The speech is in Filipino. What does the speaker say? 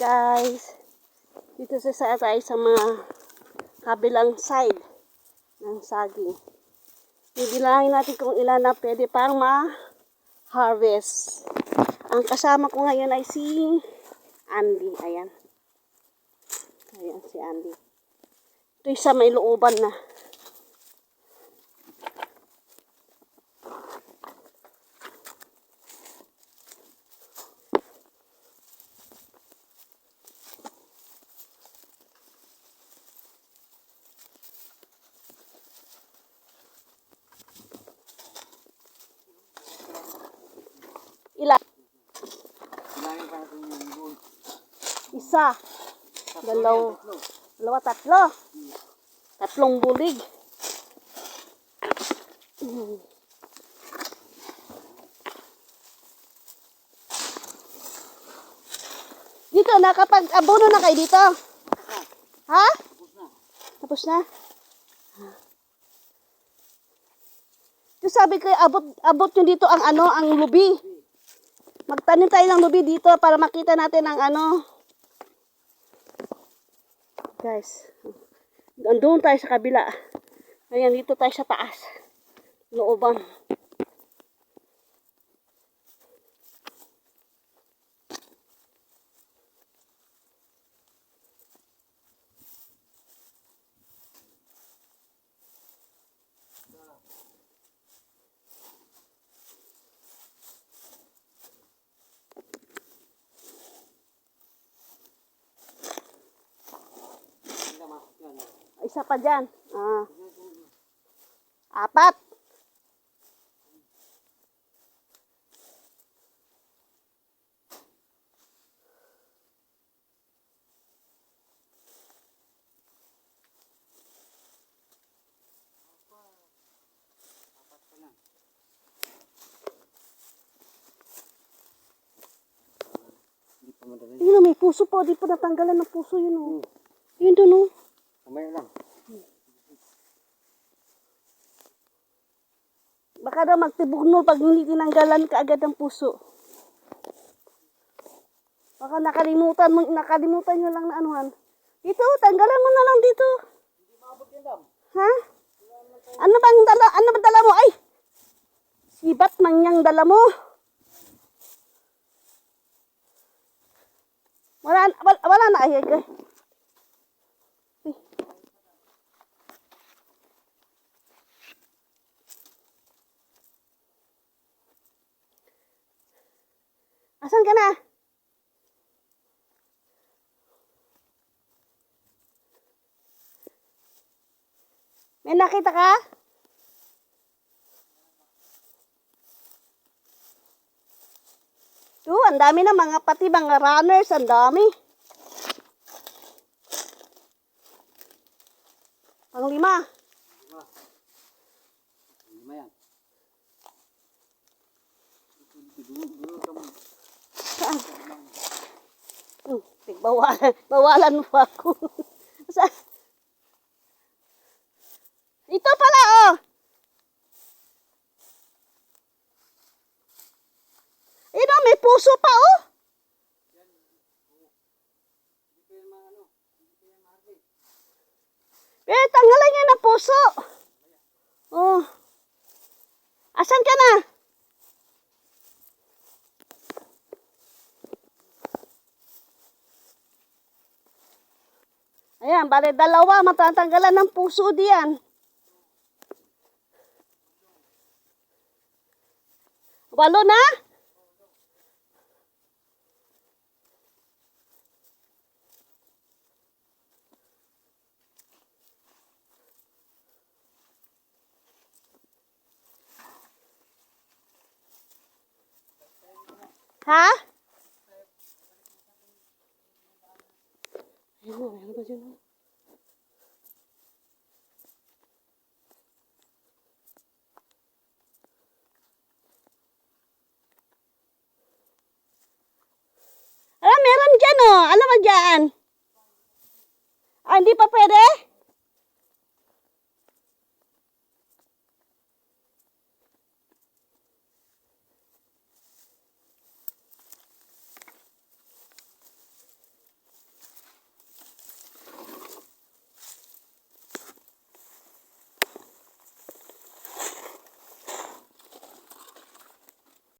guys. Dito sa sa tayo sa mga kabilang side ng saging. Bibilangin natin kung ilan na pwede pang ma-harvest. Ang kasama ko ngayon ay si Andy. Ayan. Ayan si Andy. Ito isa may looban na. Ilan? Bilangin pa natin yung buon. Isa. Dalaw. Dalawa, tatlo. Tatlong bulig. Dito, nakapag-abono na kayo dito? Ha? Tapos na? Ito sabi ko, abot, abot nyo dito ang ano, ang lubi. Magtanim tayo ng lubi dito para makita natin ang ano. Guys, andun tayo sa kabila. Ayan, dito tayo sa taas. Looban. Isa pa dyan. Ah. Apat. Yun o, may puso pa. Di pa natanggalan ng puso yun o. Yun dun o. Kamay lang. Baka daw magtibugno pag hindi tinanggalan ka agad ng puso. Baka nakalimutan mo, nakalimutan nyo lang na anuhan. Dito, tanggalan mo na lang dito. Ha? Ano bang dala, ano bang dala mo? Ay! Sibat man dala mo. Wala, wala, wala na ay, ay, Asan ka na? May nakita ka? Oo, ang dami na mga pati mga runners, ang dami. Tigbawalan. Bawalan mo ako. Ito pala, oh. Ito, may puso pa, oh. Eh, tanggalan niya ng puso. Oh. Asan ka na? Ayan, bale dalawa matatanggalan ng puso diyan. Walo na? Ha? Ayun mo, meron pa dyan. Ah, meron dyan oh. Alam mo dyan? Ah, hindi pa pwede?